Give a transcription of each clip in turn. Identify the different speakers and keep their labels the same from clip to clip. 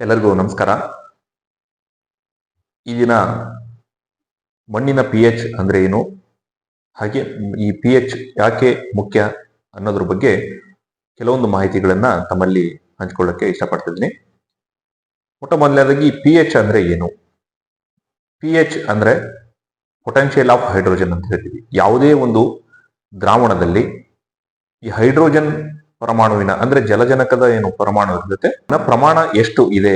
Speaker 1: ಎಲ್ಲರಿಗೂ ನಮಸ್ಕಾರ. ಈ ದಿನ ಮಣ್ಣಿನ ಪಿ ಎಚ್ ಅಂದ್ರೆ ಏನು? ಹಾಗೆ ಈ ಪಿ ಎಚ್ ಯಾಕೆ ಮುಖ್ಯ ಅನ್ನೋದ್ರ ಬಗ್ಗೆ ಕೆಲವೊಂದು ಮಾಹಿತಿಗಳನ್ನ ತಮ್ಮಲ್ಲಿ ಹಂಚ್ಕೊಳ್ಳಕ್ಕೆ ಇಷ್ಟಪಡ್ತಿದ್ದೀನಿ. ಮೊಟ್ಟ ಮೊದಲನೇದಾಗಿ ಪಿ ಎಚ್ ಅಂದ್ರೆ ಏನು? ಪಿ ಎಚ್ ಅಂದ್ರೆ ಪೊಟೆನ್ಷಿಯಲ್ ಆಫ್ ಹೈಡ್ರೋಜನ್ ಅಂತ ಹೇಳ್ತೀವಿ. ಯಾವುದೇ ಒಂದು ದ್ರಾವಣದಲ್ಲಿ ಈ ಹೈಡ್ರೋಜನ್ ಪರಮಾಣುವಿನ, ಅಂದ್ರೆ ಜಲಜನಕದ ಏನು ಪರಮಾಣು ಇರುತ್ತೆ ಪ್ರಮಾಣ ಎಷ್ಟು ಇದೆ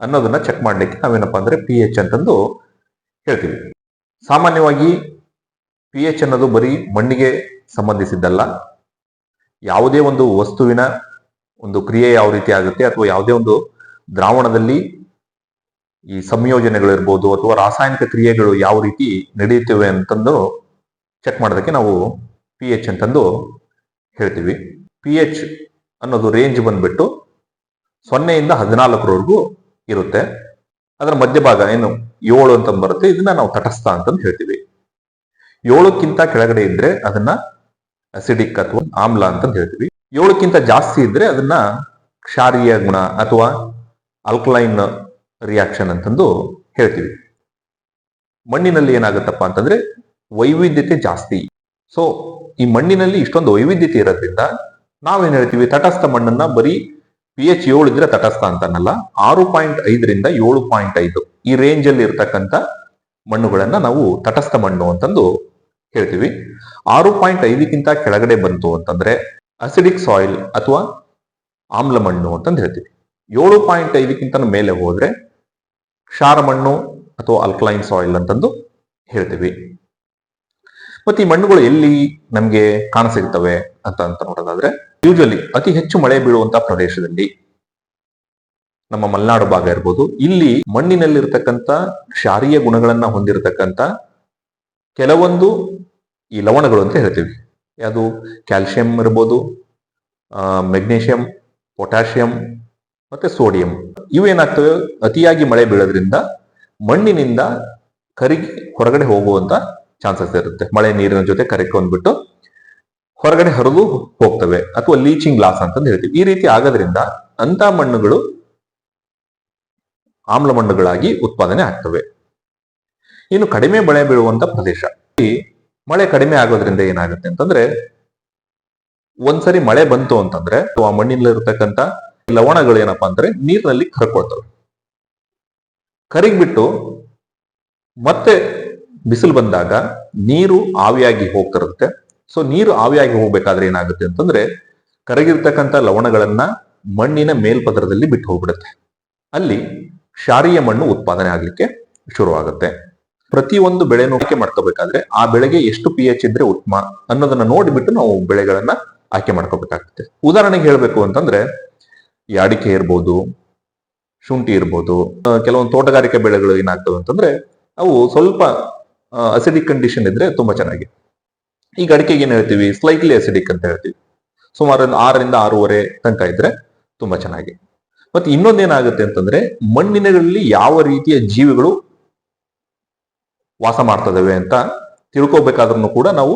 Speaker 1: ಅನ್ನೋದನ್ನ ಚೆಕ್ ಮಾಡ್ಲಿಕ್ಕೆ ನಾವೇನಪ್ಪ ಅಂದ್ರೆ ಪಿ ಎಚ್ ಅಂತಂದು ಹೇಳ್ತೀವಿ. ಸಾಮಾನ್ಯವಾಗಿ ಪಿ ಎಚ್ ಅನ್ನೋದು ಬರೀ ಮಣ್ಣಿಗೆ ಸಂಬಂಧಿಸಿದ್ದಲ್ಲ. ಯಾವುದೇ ಒಂದು ವಸ್ತುವಿನ ಒಂದು ಕ್ರಿಯೆ ಯಾವ ರೀತಿ ಆಗುತ್ತೆ, ಅಥವಾ ಯಾವುದೇ ಒಂದು ದ್ರಾವಣದಲ್ಲಿ ಈ ಸಂಯೋಜನೆಗಳಿರ್ಬೋದು ಅಥವಾ ರಾಸಾಯನಿಕ ಕ್ರಿಯೆಗಳು ಯಾವ ರೀತಿ ನಡೆಯುತ್ತವೆ ಅಂತಂದು ಚೆಕ್ ಮಾಡೋದಕ್ಕೆ ನಾವು ಪಿ ಎಚ್ ಅಂತಂದು ಹೇಳ್ತೀವಿ. ಪಿ ಎಚ್ ಅನ್ನೋದು ರೇಂಜ್ ಬಂದ್ಬಿಟ್ಟು ಸೊನ್ನೆಯಿಂದ ಹದಿನಾಲ್ಕರವರೆಗೂ ಇರುತ್ತೆ. ಅದರ ಮಧ್ಯಭಾಗ ಏನು ಏಳು ಅಂತ ಬರುತ್ತೆ. ಇದನ್ನ ನಾವು ತಟಸ್ಥ ಅಂತಂದು ಹೇಳ್ತೀವಿ. ಏಳಕ್ಕಿಂತ ಕೆಳಗಡೆ ಇದ್ರೆ ಅದನ್ನ ಅಸಿಡಿಕ್ ಅಥವಾ ಆಮ್ಲ ಅಂತಂದು ಹೇಳ್ತೀವಿ. ಏಳಕ್ಕಿಂತ ಜಾಸ್ತಿ ಇದ್ರೆ ಅದನ್ನ ಕ್ಷಾರೀಯ ಗುಣ ಅಥವಾ ಅಲ್ಕಲೈನ್ ರಿಯಾಕ್ಷನ್ ಅಂತಂದು ಹೇಳ್ತೀವಿ. ಮಣ್ಣಿನಲ್ಲಿ ಏನಾಗುತ್ತಪ್ಪ ಅಂತಂದ್ರೆ ವೈವಿಧ್ಯತೆ ಜಾಸ್ತಿ. ಸೊ ಈ ಮಣ್ಣಿನಲ್ಲಿ ಇಷ್ಟೊಂದು ವೈವಿಧ್ಯತೆ ಇರೋದ್ರಿಂದ ನಾವೇನ್ ಹೇಳ್ತೀವಿ, ತಟಸ್ಥ ಮಣ್ಣನ್ನ ಬರೀ ಪಿ ಎಚ್ ಏಳು ಇದ್ರೆ ತಟಸ್ಥ ಅಂತನಲ್ಲ, ಆರು ಪಾಯಿಂಟ್ ಐದರಿಂದ ಏಳು ಪಾಯಿಂಟ್ ಐದು ಈ ರೇಂಜ್ ಅಲ್ಲಿ ಇರ್ತಕ್ಕಂಥ ಮಣ್ಣುಗಳನ್ನ ನಾವು ತಟಸ್ಥ ಮಣ್ಣು ಅಂತಂದು ಹೇಳ್ತೀವಿ. ಆರು ಪಾಯಿಂಟ್ ಐದಕ್ಕಿಂತ ಕೆಳಗಡೆ ಬಂತು ಅಂತಂದ್ರೆ ಅಸಿಡಿಕ್ ಸಾಯಿಲ್ ಅಥವಾ ಆಮ್ಲ ಮಣ್ಣು ಅಂತಂದು ಹೇಳ್ತೀವಿ. ಏಳು ಪಾಯಿಂಟ್ ಐದಕ್ಕಿಂತ ಮೇಲೆ ಹೋದ್ರೆ ಕ್ಷಾರ ಮಣ್ಣು ಅಥವಾ ಅಲ್ಕಲೈನ್ ಸಾಯಿಲ್ ಅಂತಂದು ಹೇಳ್ತೀವಿ. ಮತ್ತೆ ಈ ಮಣ್ಣುಗಳು ಎಲ್ಲಿ ನಮ್ಗೆ ಕಾಣಸಿಗ್ತವೆ ಅಂತ ಅಂತ ನೋಡೋದಾದ್ರೆ ಯೂಶಲಿ ಅತಿ ಹೆಚ್ಚು ಮಳೆ ಬೀಳುವಂತಹ ಪ್ರದೇಶದಲ್ಲಿ ನಮ್ಮ ಮಲೆನಾಡು ಭಾಗ ಇರ್ಬೋದು. ಇಲ್ಲಿ ಮಣ್ಣಿನಲ್ಲಿರ್ತಕ್ಕಂಥ ಕ್ಷಾರೀಯ ಗುಣಗಳನ್ನ ಹೊಂದಿರತಕ್ಕಂಥ ಕೆಲವೊಂದು ಈ ಲವಣಗಳು ಅಂತ ಹೇಳ್ತೀವಿ. ಯಾವುದು? ಕ್ಯಾಲ್ಸಿಯಂ ಇರ್ಬೋದು ಮೆಗ್ನೀಷಿಯಂ, ಪೊಟ್ಯಾಷಿಯಂ ಮತ್ತೆ ಸೋಡಿಯಂ. ಇವೇನಾಗ್ತವೆ ಅತಿಯಾಗಿ ಮಳೆ ಬೀಳೋದ್ರಿಂದ ಮಣ್ಣಿನಿಂದ ಕರಿಗಿ ಹೊರಗಡೆ ಹೋಗುವಂತ ಚಾನ್ಸಸ್ ಇರುತ್ತೆ. ಮಳೆ ನೀರಿನ ಜೊತೆ ಕರೆಕೊಂಡ್ಬಿಟ್ಟು ಹೊರಗಡೆ ಹರಿದು ಹೋಗ್ತವೆ ಅಥವಾ ಲೀಚಿಂಗ್ ಗ್ಲಾಸ್ ಅಂತಂದು ಹೇಳ್ತೀವಿ. ಈ ರೀತಿ ಆಗೋದ್ರಿಂದ ಅಂತ ಮಣ್ಣುಗಳು ಆಮ್ಲ ಮಣ್ಣುಗಳಾಗಿ ಉತ್ಪಾದನೆ ಆಗ್ತವೆ. ಇನ್ನು ಕಡಿಮೆ ಮಳೆ ಬೀಳುವಂತ ಪ್ರದೇಶ. ಮಳೆ ಕಡಿಮೆ ಆಗೋದ್ರಿಂದ ಏನಾಗುತ್ತೆ ಅಂತಂದ್ರೆ ಒಂದ್ಸರಿ ಮಳೆ ಬಂತು ಅಂತಂದ್ರೆ ಆ ಮಣ್ಣಿನಲ್ಲಿರ್ತಕ್ಕಂಥ ಲವಣಗಳು ಏನಪ್ಪಾ ಅಂದ್ರೆ ನೀರಿನಲ್ಲಿ ಕರ್ಕೊಳ್ತವೆ. ಕರಿಗ್ಬಿಟ್ಟು ಮತ್ತೆ ಬಿಸಿಲು ಬಂದಾಗ ನೀರು ಆವಿಯಾಗಿ ಹೋಗ್ತಿರುತ್ತೆ. ಸೊ ನೀರು ಆವಿಯಾಗಿ ಹೋಗ್ಬೇಕಾದ್ರೆ ಏನಾಗುತ್ತೆ ಅಂತಂದ್ರೆ, ಕರಗಿರ್ತಕ್ಕಂಥ ಲವಣಗಳನ್ನ ಮಣ್ಣಿನ ಮೇಲ್ಪದರದಲ್ಲಿ ಬಿಟ್ಟು ಹೋಗ್ಬಿಡುತ್ತೆ. ಅಲ್ಲಿ ಕ್ಷಾರೀಯ ಮಣ್ಣು ಉತ್ಪಾದನೆ ಆಗ್ಲಿಕ್ಕೆ ಶುರುವಾಗುತ್ತೆ. ಪ್ರತಿಯೊಂದು ಬೆಳೆ ಆಯ್ಕೆ ಮಾಡ್ಕೋಬೇಕಾದ್ರೆ, ಆ ಬೆಳೆಗೆ ಎಷ್ಟು ಪಿ ಎಚ್ ಇದ್ರೆ ಉತ್ತಮ ಅನ್ನೋದನ್ನ ನೋಡಿಬಿಟ್ಟು ನಾವು ಬೆಳೆಗಳನ್ನ ಆಯ್ಕೆ ಮಾಡ್ಕೋಬೇಕಾಗುತ್ತೆ. ಉದಾಹರಣೆಗೆ ಹೇಳ್ಬೇಕು ಅಂತಂದ್ರೆ, ಯಾಡಿಕೆ ಇರ್ಬೋದು, ಶುಂಠಿ ಇರ್ಬೋದು ಕೆಲವೊಂದು ತೋಟಗಾರಿಕೆ ಬೆಳೆಗಳು ಏನಾಗ್ತವೆ ಅಂತಂದ್ರೆ, ಅವು ಸ್ವಲ್ಪ ಅಸಿಡಿಕ್ ಕಂಡೀಷನ್ ಇದ್ರೆ ತುಂಬಾ ಚೆನ್ನಾಗಿ ಈಗ ಅಡಿಕೆಗೆ ಏನು ಹೇಳ್ತೀವಿ? ಸ್ಲೈಟ್ಲಿ ಅಸಿಡಿಕ್ ಅಂತ ಹೇಳ್ತೀವಿ. ಸುಮಾರು ಒಂದು ಆರರಿಂದ ಆರೂವರೆ ತನಕ ಇದ್ರೆ ತುಂಬಾ ಚೆನ್ನಾಗಿ. ಮತ್ತೆ ಇನ್ನೊಂದೇನಾಗುತ್ತೆ ಅಂತಂದ್ರೆ ಮಣ್ಣಿನಲ್ಲಿ ಯಾವ ರೀತಿಯ ಜೀವಿಗಳು ವಾಸ ಮಾಡ್ತದವೆ ಅಂತ ತಿಳ್ಕೋಬೇಕಾದ್ರೂ ಕೂಡ ನಾವು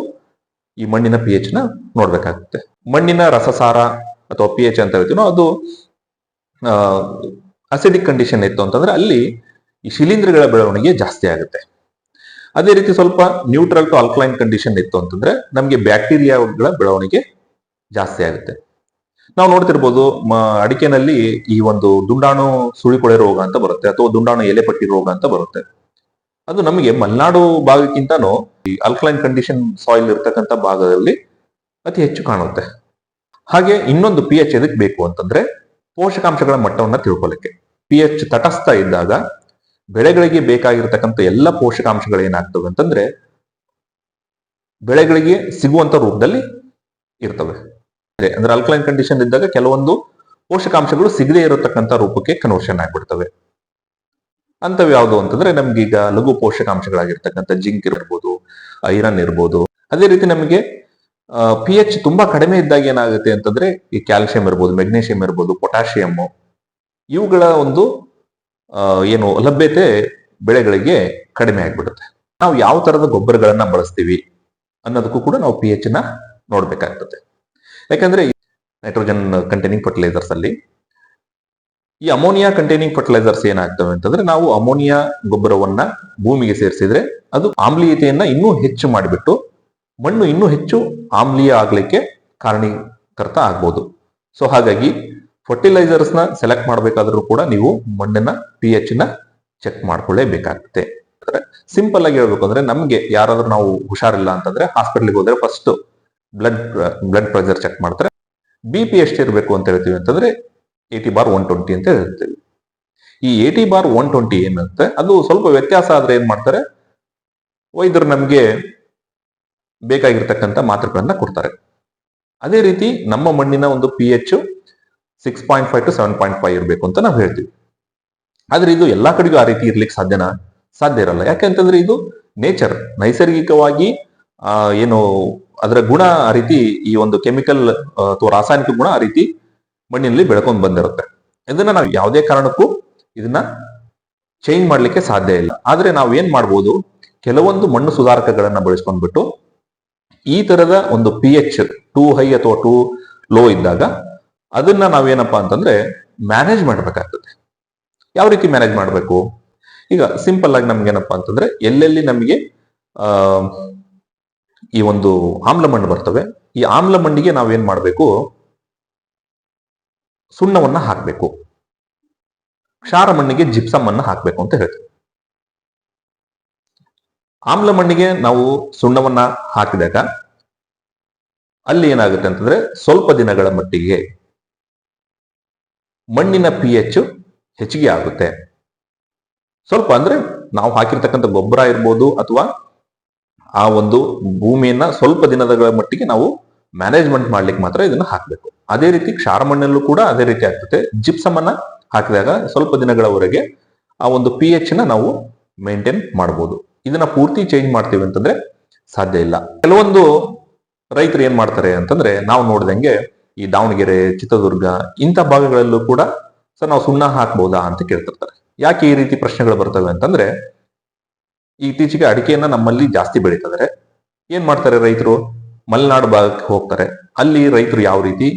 Speaker 1: ಈ ಮಣ್ಣಿನ ಪಿ ಎಚ್ನ ನೋಡ್ಬೇಕಾಗುತ್ತೆ. ಮಣ್ಣಿನ ರಸಸಾರ ಅಥವಾ ಪಿ ಎಚ್ ಅಂತ ಹೇಳ್ತೀವೋ ಅದು ಅಸಿಡಿಕ್ ಕಂಡೀಷನ್ ಇತ್ತು ಅಂತಂದ್ರೆ ಅಲ್ಲಿ ಈ ಶಿಲೀಂಧ್ರಗಳ ಬೆಳವಣಿಗೆ ಜಾಸ್ತಿ ಆಗುತ್ತೆ. ಅದೇ ರೀತಿ ಸ್ವಲ್ಪ ನ್ಯೂಟ್ರಲ್ ಟು ಅಲ್ಕಲೈನ್ ಕಂಡೀಷನ್ ಇತ್ತು ಅಂತಂದ್ರೆ ನಮಗೆ ಬ್ಯಾಕ್ಟೀರಿಯಾಗಳ ಬೆಳವಣಿಗೆ ಜಾಸ್ತಿ ಆಗುತ್ತೆ. ನಾವು ನೋಡ್ತಿರ್ಬೋದು ಅಡಿಕೆನಲ್ಲಿ ಈ ಒಂದು ದುಂಡಾಣು ಸುಳಿಕೊಳೆ ರೋಗ ಅಂತ ಬರುತ್ತೆ ಅಥವಾ ದುಂಡಾಣು ಎಲೆಪಟ್ಟಿ ರೋಗ ಅಂತ ಬರುತ್ತೆ. ಅದು ನಮಗೆ ಮಲೆನಾಡು ಭಾಗಕ್ಕಿಂತನೂ ಈ ಅಲ್ಕಲೈನ್ ಕಂಡೀಷನ್ ಸಾಯಿಲ್ ಇರ್ತಕ್ಕಂಥ ಭಾಗದಲ್ಲಿ ಅತಿ ಹೆಚ್ಚು ಕಾಣುತ್ತೆ. ಹಾಗೆ ಇನ್ನೊಂದು ಪಿ ಎಚ್ ಎದಕ್ಕೆ ಬೇಕು ಅಂತಂದ್ರೆ ಪೋಷಕಾಂಶಗಳ ಮಟ್ಟವನ್ನು ತಿಳ್ಕೊಲಿಕ್ಕೆ ಪಿ ಎಚ್ ತಟಸ್ಥ ಇದ್ದಾಗ ಬೆಳೆಗಳಿಗೆ ಬೇಕಾಗಿರ್ತಕ್ಕಂಥ ಎಲ್ಲ ಪೋಷಕಾಂಶಗಳು ಏನಾಗ್ತವೆ ಅಂತಂದ್ರೆ ಬೆಳೆಗಳಿಗೆ ಸಿಗುವಂತ ರೂಪದಲ್ಲಿ ಇರ್ತವೆ. ಅದೇ, ಅಂದ್ರೆ ಅಲ್ಕಲೈನ್ ಕಂಡೀಷನ್ ಇದ್ದಾಗ ಕೆಲವೊಂದು ಪೋಷಕಾಂಶಗಳು ಸಿಗದೇ ಇರತಕ್ಕಂಥ ರೂಪಕ್ಕೆ ಕನ್ವರ್ಷನ್ ಆಗ್ಬಿಡ್ತವೆ. ಅಂತವ್ ಯಾವುದು ಅಂತಂದ್ರೆ ಈಗ ಲಘು ಪೋಷಕಾಂಶಗಳಾಗಿರ್ತಕ್ಕಂಥ ಜಿಂಕ್ ಇರ್ಬೋದು ಐರನ್ ಇರ್ಬೋದು. ಅದೇ ರೀತಿ ನಮಗೆ ಪಿ ಎಚ್ ತುಂಬಾ ಕಡಿಮೆ ಇದ್ದಾಗ ಏನಾಗುತ್ತೆ ಅಂತಂದ್ರೆ ಈ ಕ್ಯಾಲ್ಸಿಯಂ ಇರ್ಬೋದು ಮೆಗ್ನೀಷಿಯಂ ಇರ್ಬೋದು ಪೊಟ್ಯಾಷಿಯಂ ಇವುಗಳ ಒಂದು ಏನು ಲಭ್ಯತೆ ಬೆಳೆಗಳಿಗೆ ಕಡಿಮೆ ಆಗಿಬಿಡುತ್ತೆ. ನಾವು ಯಾವ ತರದ ಗೊಬ್ಬರಗಳನ್ನ ಬಳಸ್ತೀವಿ ಅನ್ನೋದಕ್ಕೂ ಕೂಡ ನಾವು ಪಿ ಎಚ್ನ ನೋಡ್ಬೇಕಾಗ್ತದೆ. ಯಾಕಂದ್ರೆ ನೈಟ್ರೋಜನ್ ಕಂಟೈನಿಂಗ್ ಫರ್ಟಿಲೈಸರ್ಸ್ ಅಲ್ಲಿ ಈ ಅಮೋನಿಯಾ ಕಂಟೈನಿಂಗ್ ಫರ್ಟಿಲೈಸರ್ಸ್ ಏನಾಗ್ತವೆ ಅಂತಂದ್ರೆ ನಾವು ಅಮೋನಿಯಾ ಗೊಬ್ಬರವನ್ನ ಭೂಮಿಗೆ ಸೇರಿಸಿದ್ರೆ ಅದು ಆಮ್ಲೀಯತೆಯನ್ನ ಇನ್ನೂ ಹೆಚ್ಚು ಮಾಡಿಬಿಟ್ಟು ಮಣ್ಣು ಇನ್ನೂ ಹೆಚ್ಚು ಆಮ್ಲೀಯ ಆಗ್ಲಿಕ್ಕೆ ಕಾರಣೀಕರ್ತ ಆಗ್ಬೋದು. ಸೊ ಹಾಗಾಗಿ ಫರ್ಟಿಲೈಸರ್ಸ್ನ ಸೆಲೆಕ್ಟ್ ಮಾಡಬೇಕಾದ್ರೂ ಕೂಡ ನೀವು ಮಣ್ಣಿನ ಪಿ ಎಚ್ನ ಚೆಕ್ ಮಾಡ್ಕೊಳ್ಳೇಬೇಕಾಗುತ್ತೆ. ಸಿಂಪಲ್ ಆಗಿ ಹೇಳ್ಬೇಕು ಅಂದ್ರೆ ನಮ್ಗೆ ಯಾರಾದ್ರೂ ನಾವು ಹುಷಾರಿಲ್ಲ ಅಂತಂದ್ರೆ ಹಾಸ್ಪಿಟಲ್ಗೆ ಹೋದ್ರೆ first blood blood pressure check ಮಾಡ್ತಾರೆ. ಬಿ ಪಿ ಎಷ್ಟು ಇರಬೇಕು ಅಂತ ಹೇಳ್ತೀವಿ ಅಂತಂದ್ರೆ ಏಟಿ ಬಾರ್ ಒನ್ ಟ್ವೆಂಟಿ ಅಂತ ಹೇಳ್ತೀವಿ. ಈ ಏಟಿ ಬಾರ್ ಒನ್ ಟ್ವೆಂಟಿ ಏನಂತೆ, ಅದು ಸ್ವಲ್ಪ ವ್ಯತ್ಯಾಸ ಆದ್ರೆ ಏನ್ ಮಾಡ್ತಾರೆ, ವೈದ್ಯರು ನಮಗೆ ಬೇಕಾಗಿರ್ತಕ್ಕಂಥ ಮಾತ್ರೆಗಳನ್ನ ಕೊಡ್ತಾರೆ. ಅದೇ ರೀತಿ ನಮ್ಮ ಮಣ್ಣಿನ ಒಂದು P H six point five to seven point five ಇರಬೇಕು ಅಂತ ನಾವು ಹೇಳ್ತೀವಿ. ಆದ್ರೆ ಇದು ಎಲ್ಲಾ ಕಡೆಗೂ ಆ ರೀತಿ ಇರ್ಲಿಕ್ಕೆ ಸಾಧ್ಯನಾ ಸಾಧ್ಯ ಇರಲ್ಲ. ಯಾಕೆಂತಂದ್ರೆ ಇದು ನೇಚರ್ ನೈಸರ್ಗಿಕವಾಗಿ ಏನು ಅದರ ಗುಣ ಆ ರೀತಿ ಈ ಒಂದು ಕೆಮಿಕಲ್ ಅಥವಾ ರಾಸಾಯನಿಕ ಗುಣ ಆ ರೀತಿ ಮಣ್ಣಿನಲ್ಲಿ ಬೆಳ್ಕೊಂಡು ಬಂದಿರುತ್ತೆ. ಇದನ್ನ ನಾವು ಯಾವುದೇ ಕಾರಣಕ್ಕೂ ಇದನ್ನ ಚೇಂಜ್ ಮಾಡ್ಲಿಕ್ಕೆ ಸಾಧ್ಯ ಇಲ್ಲ. ಆದ್ರೆ ನಾವು ಏನ್ ಮಾಡ್ಬೋದು, ಕೆಲವೊಂದು ಮಣ್ಣು ಸುಧಾರಕಗಳನ್ನ ಬಳಸ್ಕೊಂಡ್ಬಿಟ್ಟು ಈ ತರದ ಒಂದು ಪಿ ಎಚ್ ಟೂ ಹೈ ಅಥವಾ ಟೂ ಲೋ ಇದ್ದಾಗ ಅದನ್ನ ನಾವೇನಪ್ಪಾ ಅಂತಂದ್ರೆ ಮ್ಯಾನೇಜ್ ಮಾಡ್ಬೇಕಾಗ್ತದೆ. ಯಾವ ರೀತಿ ಮ್ಯಾನೇಜ್ ಮಾಡಬೇಕು? ಈಗ ಸಿಂಪಲ್ ಆಗಿ ನಮ್ಗೆ ಏನಪ್ಪಾ ಅಂತಂದ್ರೆ ಎಲ್ಲೆಲ್ಲಿ ನಮಗೆ ಈ ಒಂದು ಆಮ್ಲ ಮಣ್ಣು ಬರ್ತವೆ, ಈ ಆಮ್ಲ ಮಣ್ಣಿಗೆ ನಾವೇನ್ ಮಾಡಬೇಕು? ಸುಣ್ಣವನ್ನ ಹಾಕಬೇಕು. ಕ್ಷಾರ ಮಣ್ಣಿಗೆ ಜಿಪ್ಸಮ್ ಅನ್ನ ಹಾಕಬೇಕು ಅಂತ ಹೇಳ್ತೀವಿ. ಆಮ್ಲ ಮಣ್ಣಿಗೆ ನಾವು ಸುಣ್ಣವನ್ನ ಹಾಕಿದಾಗ ಅಲ್ಲಿ ಏನಾಗುತ್ತೆ ಅಂತಂದ್ರೆ ಸ್ವಲ್ಪ ದಿನಗಳ ಮಟ್ಟಿಗೆ ಮಣ್ಣಿನ ಪಿ ಎಚ್ ಹೆಚ್ಚಿಗೆ ಆಗುತ್ತೆ. ಸ್ವಲ್ಪ ಅಂದ್ರೆ ನಾವು ಹಾಕಿರ್ತಕ್ಕಂಥ ಗೊಬ್ಬರ ಇರ್ಬೋದು ಅಥವಾ ಆ ಒಂದು ಭೂಮಿಯನ್ನ ಸ್ವಲ್ಪ ದಿನಗಳ ಮಟ್ಟಿಗೆ ನಾವು ಮ್ಯಾನೇಜ್ಮೆಂಟ್ ಮಾಡ್ಲಿಕ್ಕೆ ಮಾತ್ರ ಇದನ್ನ ಹಾಕಬೇಕು. ಅದೇ ರೀತಿ ಕ್ಷಾರ ಮಣ್ಣಲ್ಲೂ ಕೂಡ ಅದೇ ರೀತಿ ಆಗ್ತದೆ. ಜಿಪ್ಸಮ್ ಅನ್ನ ಹಾಕಿದಾಗ ಸ್ವಲ್ಪ ದಿನಗಳವರೆಗೆ ಆ ಒಂದು ಪಿ ಎಚ್ನ ನಾವು ಮೇಂಟೈನ್ ಮಾಡಬಹುದು ಇದನ್ನ ಪೂರ್ತಿ ಚೇಂಜ್ ಮಾಡ್ತೀವಿ ಅಂತಂದ್ರೆ ಸಾಧ್ಯ ಇಲ್ಲ. ಕೆಲವೊಂದು ರೈತರು ಏನ್ ಮಾಡ್ತಾರೆ ಅಂತಂದ್ರೆ ನಾವು ನೋಡಿದಂಗೆ ಈ ದಾವಣಗೆರೆ, ಚಿತ್ರದುರ್ಗ ಇಂಥ ಭಾಗಗಳಲ್ಲೂ ಕೂಡ ಸರ್ ನಾವು ಸುಣ್ಣ ಹಾಕ್ಬಹುದಾ ಅಂತ ಕೇಳ್ತಿರ್ತಾರೆ. ಯಾಕೆ ಈ ರೀತಿ ಪ್ರಶ್ನೆಗಳು ಬರ್ತವೆ ಅಂತಂದ್ರೆ, ಇತ್ತೀಚೆಗೆ ಅಡಿಕೆಯನ್ನ ನಮ್ಮಲ್ಲಿ ಜಾಸ್ತಿ ಬೆಳೀತಾರೆ ಏನ್ ಮಾಡ್ತಾರೆ ರೈತರು? ಮಲೆನಾಡು ಭಾಗಕ್ಕೆ ಹೋಗ್ತಾರೆ. ಅಲ್ಲಿ ರೈತರು ಯಾವ ರೀತಿ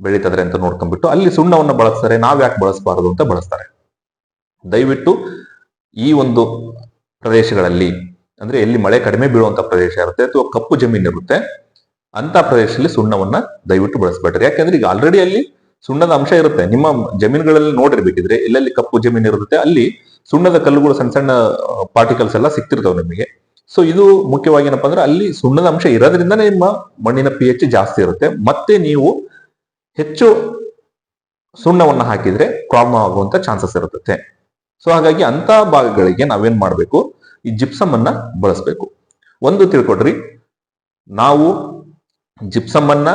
Speaker 1: ಬೆಳೀತಾರೆ ಅಂತ ನೋಡ್ಕೊಂಡ್ಬಿಟ್ಟು ಅಲ್ಲಿ ಸುಣ್ಣವನ್ನ ಬಳಸ್ತಾರೆ. ನಾವ್ ಯಾಕೆ ಬಳಸಬಾರದು ಅಂತ ಬಳಸ್ತಾರೆ. ದಯವಿಟ್ಟು ಈ ಒಂದು ಪ್ರದೇಶಗಳಲ್ಲಿ, ಅಂದ್ರೆ ಎಲ್ಲಿ ಮಳೆ ಕಡಿಮೆ ಬೀಳುವಂತ ಪ್ರದೇಶ ಇರುತ್ತೆ ಅಥವಾ ಕಪ್ಪು ಜಮೀನು ಇರುತ್ತೆ ಅಂತ ಪ್ರದೇಶದಲ್ಲಿ ಸುಣ್ಣವನ್ನ ದಯವಿಟ್ಟು ಬಳಸಬೇಡ್ರಿ. ಯಾಕಂದ್ರೆ ಈಗ ಆಲ್ರೆಡಿ ಅಲ್ಲಿ ಸುಣ್ಣದ ಅಂಶ ಇರುತ್ತೆ. ನಿಮ್ಮ ಜಮೀನುಗಳಲ್ಲಿ ನೋಡಿರ್ಬೇಕಿದ್ರೆ, ಎಲ್ಲೆಲ್ಲಿ ಕಪ್ಪು ಜಮೀನು ಇರುತ್ತೆ ಅಲ್ಲಿ ಸುಣ್ಣದ ಕಲ್ಲುಗಳು ಸಣ್ಣ ಸಣ್ಣ ಪಾರ್ಟಿಕಲ್ಸ್ ಎಲ್ಲ ಸಿಕ್ತಿರ್ತವೆ ನಿಮಗೆ. ಸೊ ಇದು ಮುಖ್ಯವಾಗಿ ಏನಪ್ಪಾ ಅಂದ್ರೆ ಅಲ್ಲಿ ಸುಣ್ಣದ ಅಂಶ ಇರೋದ್ರಿಂದ ನಿಮ್ಮ ಮಣ್ಣಿನ ಪಿ ಎಚ್ ಜಾಸ್ತಿ ಇರುತ್ತೆ. ಮತ್ತೆ ನೀವು ಹೆಚ್ಚು ಸುಣ್ಣವನ್ನು ಹಾಕಿದ್ರೆ ಪ್ರಾಬ್ಲಮ್ ಆಗುವಂತ ಚಾನ್ಸಸ್ ಇರುತ್ತೆ. ಸೊ ಹಾಗಾಗಿ ಅಂತ ಭಾಗಗಳಿಗೆ ನಾವೇನ್ ಮಾಡಬೇಕು? ಈ ಜಿಪ್ಸಮ್ ಅನ್ನ ಬಳಸಬೇಕು. ಒಂದು ತಿಳ್ಕೊಡ್ರಿ ನಾವು ಜಿಪ್ಸಮ್ ಅನ್ನ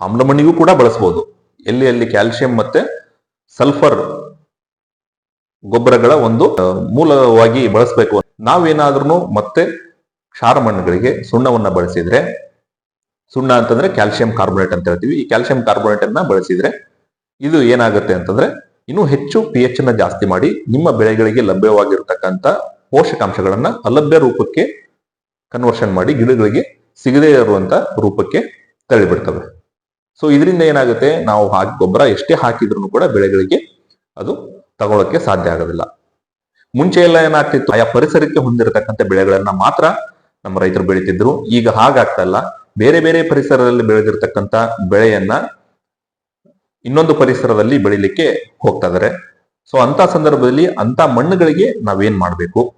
Speaker 1: ಆಮ್ಲ ಮಣ್ಣಿಗೂ ಕೂಡ ಬಳಸಬಹುದು ಎಲ್ಲಿ ಎಲ್ಲಿ ಕ್ಯಾಲ್ಸಿಯಂ ಮತ್ತೆ ಸಲ್ಫರ್ ಗೊಬ್ಬರಗಳ ಒಂದು ಮೂಲವಾಗಿ ಬಳಸಬೇಕು. ನಾವೇನಾದ್ರೂ ಮತ್ತೆ ಕ್ಷಾರ ಮಣ್ಣುಗಳಿಗೆ ಸುಣ್ಣವನ್ನ ಬಳಸಿದ್ರೆ, ಸುಣ್ಣ ಅಂತಂದ್ರೆ ಕ್ಯಾಲ್ಸಿಯಂ ಕಾರ್ಬೋನೇಟ್ ಅಂತ ಹೇಳ್ತೀವಿ. ಈ ಕ್ಯಾಲ್ಸಿಯಂ ಕಾರ್ಬೋನೇಟ್ ಅನ್ನ ಬಳಸಿದ್ರೆ ಇದು ಏನಾಗುತ್ತೆ ಅಂತಂದ್ರೆ ಇನ್ನೂ ಹೆಚ್ಚು ಪಿ ಎಚ್ ಅನ್ನ ಜಾಸ್ತಿ ಮಾಡಿ ನಿಮ್ಮ ಬೆಳೆಗಳಿಗೆ ಲಭ್ಯವಾಗಿರ್ತಕ್ಕಂಥ ಪೋಷಕಾಂಶಗಳನ್ನ ಅಲಭ್ಯ ರೂಪಕ್ಕೆ ಕನ್ವರ್ಷನ್ ಮಾಡಿ ಗಿಡಗಳಿಗೆ ಸಿಗದೇ ಇರುವಂತ ರೂಪಕ್ಕೆ ತಳ್ಳಿಬಿಡ್ತವೆ. ಸೊ ಇದರಿಂದ ಏನಾಗುತ್ತೆ? ನಾವು ಹಾಕಿ, ಗೊಬ್ಬರ ಎಷ್ಟೇ ಹಾಕಿದ್ರು ಕೂಡ ಬೆಳೆಗಳಿಗೆ ಅದು ತಗೊಳಕ್ಕೆ ಸಾಧ್ಯ ಆಗೋದಿಲ್ಲ. ಮುಂಚೆ ಎಲ್ಲ ಏನಾಗ್ತಿತ್ತು? ಆಯಾ ಪರಿಸರಕ್ಕೆ ಹೊಂದಿರತಕ್ಕಂಥ ಬೆಳೆಗಳನ್ನ ಮಾತ್ರ ನಮ್ಮ ರೈತರು ಬೆಳೀತಿದ್ರು. ಈಗ ಹಾಗಾಗ್ತಾ ಇಲ್ಲ. ಬೇರೆ ಬೇರೆ ಪರಿಸರದಲ್ಲಿ ಬೆಳೆದಿರ್ತಕ್ಕಂಥ ಬೆಳೆಯನ್ನ ಇನ್ನೊಂದು ಪರಿಸರದಲ್ಲಿ ಬೆಳಿಲಿಕ್ಕೆ ಹೋಗ್ತಾ ಇದಾರೆ. ಸೊ ಅಂತ ಸಂದರ್ಭದಲ್ಲಿ ಅಂತ ಮಣ್ಣುಗಳಿಗೆ ನಾವೇನ್ ಮಾಡ್ಬೇಕು?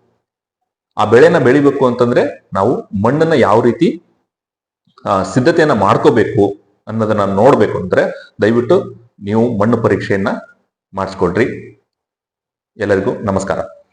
Speaker 1: ಆ ಬೆಳೆನ ಬೆಳಿಬೇಕು ಅಂತಂದ್ರೆ ನಾವು ಮಣ್ಣನ್ನ ಯಾವ ರೀತಿ ಸಿದ್ಧತೆಯನ್ನ ಮಾಡ್ಕೋಬೇಕು ಅನ್ನೋದನ್ನ ನೋಡ್ಬೇಕು ಅಂದ್ರೆ ದಯವಿಟ್ಟು ನೀವು ಮಣ್ಣು ಪರೀಕ್ಷೆಯನ್ನ ಮಾಡಿಸ್ಕೊಳ್ರಿ. ಎಲ್ಲರಿಗೂ ನಮಸ್ಕಾರ.